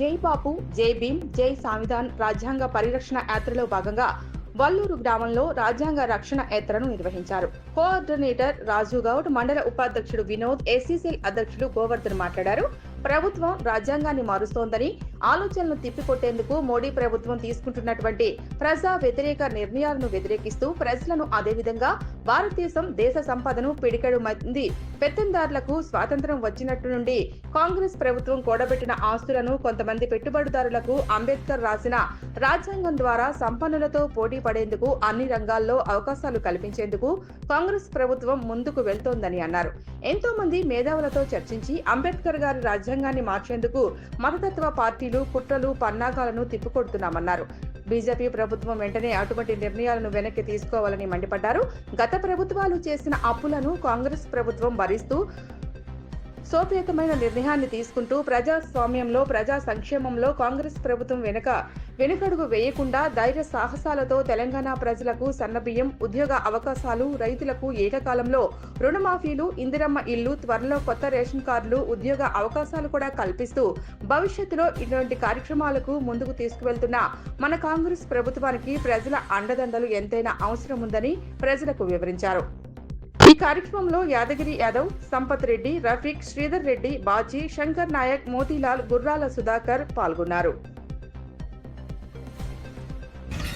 జై బాపు జై భీమ్ జై సాంవిధాన్ రాజ్యాంగ పరిరక్షణ యాత్రలో భాగంగా వల్లూరు గ్రామంలో రాజ్యాంగ రక్షణ యాత్రను నిర్వహించారు. కోఆర్డినేటర్ రాజు గౌడ్ మండల ఉపాధ్యక్షుడు వినోద్ ఎస్సీసీఎల్ అధ్యక్షుడు గోవర్ధన్ మాట్లాడారు. ప్రభుత్వం రాజ్యాంగాన్ని మారుస్తోందని ఆలోచనలు తిప్పికొట్టేందుకు మోడీ ప్రభుత్వం తీసుకుంటున్నటువంటి ప్రజా వ్యతిరేక నిర్ణయాలను వ్యతిరేకిస్తూ ప్రజలను అదేవిధంగా భారతదేశం దేశ సంపదను పిడికెడు మంది పెత్తందారులకు స్వాతంత్రం వచ్చినట్టు నుండి కాంగ్రెస్ ప్రభుత్వం కూడబెట్టిన ఆస్తులను కొంతమంది పెట్టుబడిదారులకు అంబేద్కర్ రాసిన రాజ్యాంగం ద్వారా సంపన్నులతో పోటీ పడేందుకు అన్ని రంగాల్లో అవకాశాలు కల్పించేందుకు కాంగ్రెస్ ప్రభుత్వం ముందుకు వెళ్తోందని అన్నారు. ఎంతో మంది మేధావులతో చర్చించి అంబేద్కర్ గారి రాజ్యాంగాన్ని మార్చేందుకు మతతత్వ పార్టీలు కుట్రలు పన్నాగాలను తిప్పికొడుతున్నామన్నారు. బీజేపీ ప్రభుత్వం వెంటనే అటువంటి నిర్ణయాలను వెనక్కి తీసుకోవాలని మండిపడ్డారు. గత ప్రభుత్వాలు చేసిన అప్పులను కాంగ్రెస్ ప్రభుత్వం భరిస్తూ సోపేతమైన నిర్ణయాన్ని తీసుకుంటూ ప్రజాస్వామ్యంలో ప్రజా సంక్షేమంలో కాంగ్రెస్ ప్రభుత్వం వెనుక వెనుకడుగు వేయకుండా ధైర్య సాహసాలతో తెలంగాణ ప్రజలకు సన్నబియ్యం ఉద్యోగ అవకాశాలు రైతులకు ఏకకాలంలో రుణమాఫీలు ఇందిరమ్మ ఇల్లు త్వరలో కొత్త రేషన్ కార్డులు ఉద్యోగ అవకాశాలు కూడా కల్పిస్తూ భవిష్యత్తులో ఇటువంటి కార్యక్రమాలకు ముందుకు తీసుకువెళ్తున్న మన కాంగ్రెస్ ప్రభుత్వానికి ప్రజల అండదండలు ఎంతైనా అవసరం ఉందని ప్రజలకు వివరించారు. ఈ కార్యక్రమంలో యాదగిరి యాదవ్ సంపత్ రెడ్డి రఫీక్ శ్రీధర్ రెడ్డి బాజీ శంకర్ నాయక్ మోతీలాల్ గుర్రాల సుధాకర్ పాల్గొన్నారు.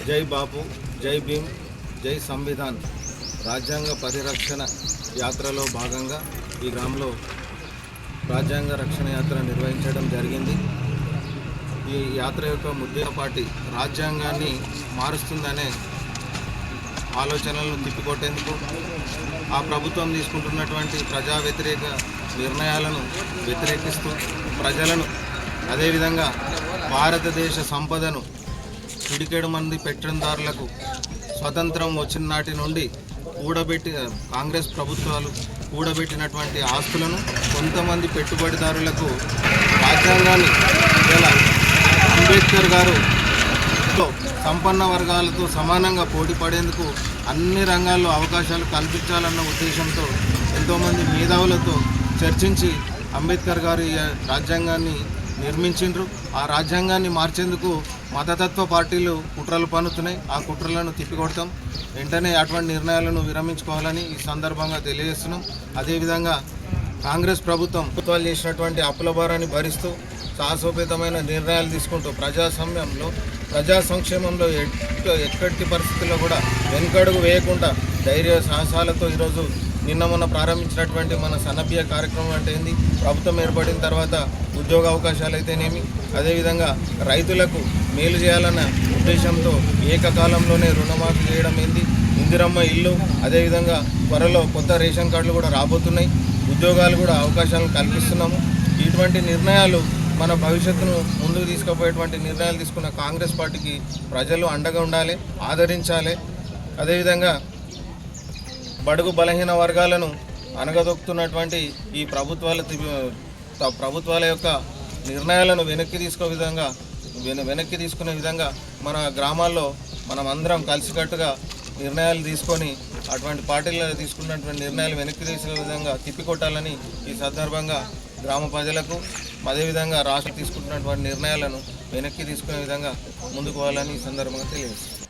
జై బాపు జై భీమ్ జై సంవిధాన్. రాజ్యాంగ పరిరక్షణ యాత్రలో భాగంగా ఈ గ్రామంలో రాజ్యాంగ రక్షణ యాత్ర నిర్వహించడం జరిగింది. ఈ యాత్ర యొక్క ముద్దపాటి రాజ్యాంగాన్ని మారుస్తుందనే ఆలోచనలను తిప్పికొట్టేందుకు ఆ ప్రభుత్వం తీసుకుంటున్నటువంటి ప్రజా వ్యతిరేక నిర్ణయాలను వ్యతిరేకిస్తూ ప్రజలను అదేవిధంగా భారతదేశ సంపదను పిడికెడు మంది పెట్టుదారులకు స్వతంత్రం వచ్చిన నాటి నుండి కూడబెట్టి కాంగ్రెస్ ప్రభుత్వాలు కూడబెట్టినటువంటి ఆస్తులను కొంతమంది పెట్టుబడిదారులకు రాజ్యాంగాన్ని ఇలా అంబేద్కర్ గారు సంపన్న వర్గాలతో సమానంగా పోటీ పడేందుకు అన్ని రంగాల్లో అవకాశాలు కల్పించాలన్న ఉద్దేశంతో ఎంతోమంది మేధావులతో చర్చించి అంబేద్కర్ గారు ఈ రాజ్యాంగాన్ని నిర్మించిండ్రు. ఆ రాజ్యాంగాన్ని మార్చేందుకు మతతత్వ పార్టీలు కుట్రలు పన్నుతున్నాయి. ఆ కుట్రలను తిప్పికొడతాం. వెంటనే అటువంటి నిర్ణయాలను విరమించుకోవాలని ఈ సందర్భంగా తెలియజేస్తున్నాం. అదేవిధంగా కాంగ్రెస్ ప్రభుత్వం ప్రభుత్వాలు చేసినటువంటి అప్పుల భారాన్ని భరిస్తూ సాహసోపేతమైన నిర్ణయాలు తీసుకుంటూ ప్రజాస్వామ్యంలో ప్రజా సంక్షేమంలో ఎక్క- ఎక్కడి పరిస్థితుల్లో కూడా వెనుకడుగు వేయకుండా ధైర్య సాహసాలతో ఈరోజు నిన్న మొన్న ప్రారంభించినటువంటి మన సన్నబియ్య కార్యక్రమం అంటే ఏంది? ప్రభుత్వం ఏర్పడిన తర్వాత ఉద్యోగ అవకాశాలు అయితేనేమి అదేవిధంగా రైతులకు మేలు చేయాలన్న ఉద్దేశంతో ఏకకాలంలోనే రుణమాఫీ చేయడం ఏంది? ఇందిరమ్మ ఇల్లు అదేవిధంగా త్వరలో కొత్త రేషన్ కార్డులు కూడా రాబోతున్నాయి. ఉద్యోగాలు కూడా అవకాశాలను కల్పిస్తున్నాము. ఇటువంటి నిర్ణయాలు మన భవిష్యత్తును ముందుకు తీసుకుపోయేటువంటి నిర్ణయాలు తీసుకున్న కాంగ్రెస్ పార్టీకి ప్రజలు అండగా ఉండాలి ఆదరించాలి. అదేవిధంగా బడుగు బలహీన వర్గాలను అనగదొక్కుతున్నటువంటి ఈ ప్రభుత్వాల ప్రభుత్వాల యొక్క నిర్ణయాలను వెనక్కి తీసుకో విధంగా వెన- వెనక్కి తీసుకునే విధంగా మన గ్రామాల్లో మనం అందరం కలిసికట్టుగా నిర్ణయాలు తీసుకొని అటువంటి పార్టీలు తీసుకున్నటువంటి నిర్ణయాలు వెనక్కి తీసుకునే విధంగా తిప్పికొట్టాలని ఈ సందర్భంగా గ్రామ ప్రజలకు అదేవిధంగా రాష్ట్రం తీసుకుంటున్నటువంటి నిర్ణయాలను వెనక్కి తీసుకునే విధంగా ముందుకు పోవాలని ఈ సందర్భంగా తెలియజేస్తుంది